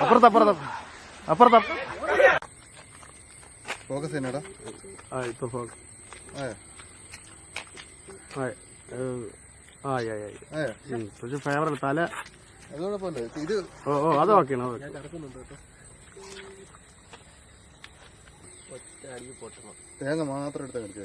അപ്പുറത്ത് അപ്പുറത്ത് അപ്പുറത്ത്. ഫോക്കസ് എന്നാടാ ആ ഇപ്പൊ ഫോക്കസ് ഏ ഫേവറല്ല തല. ഇത് ഓ ഓ അത് okay. തേങ്ങ മാത്രം എടുത്ത്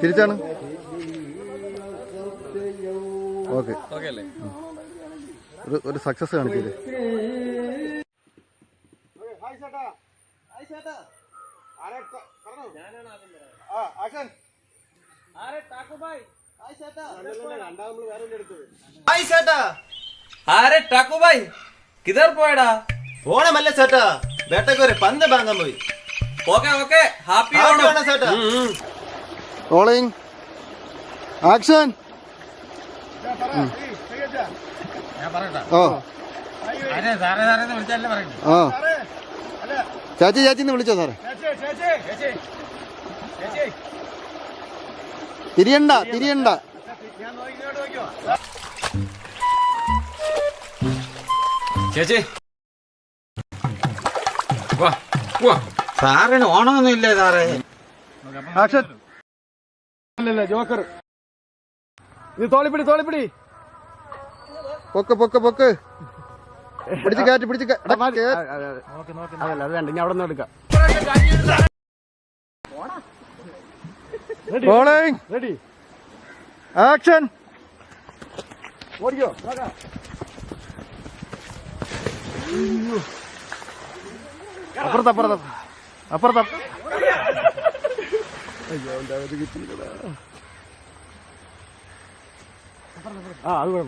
തിരിച്ചാണ്? ഓക്കെ. ഒരു ഒരു സക്സസ് കാണിച്ചില്ലേ ആരെ ടാക്കു ഭായ് കിതർ പോയടാ. ഓണമല്ല ചേട്ടാ വേട്ടയ്ക്ക് ഒരു പന്ത് വാങ്ങാൻ പോയി. Okay okay. ഹാപ്പി ഓണം. ചേട്ടാ റോളിംഗ് ആക്ഷൻ ഓ. ആ. ചാച്ചി ചാച്ചി ചാച്ചിന്ന് വിളിച്ചോ സാറേ? തിരിയണ്ട തിരിയണ്ട. ചേച്ചി. വാ വാ സാറിന് ഓണമൊന്നും ഇല്ലേ സാറേ? ആക്ഷൻ. അല്ലല്ല ജോക്കർ. ഇത് തോളിപ്പിടി തോളിപ്പിടി. പൊക്ക് പൊക്ക് പൊക്ക്. പിടിച്ച് കയറ്റി പിടിച്ച് അതല്ല അത് വേണ്ട ഇനി അവിടെ നിന്ന് എടുക്കാം റോളിംഗ് റെഡി. ആക്ഷൻ ഓടിക്കോ അപ്പുറത്ത്. അപ്പുറത്ത് അപ്പുറത്ത്. ஐயோ அந்த அதுக்கு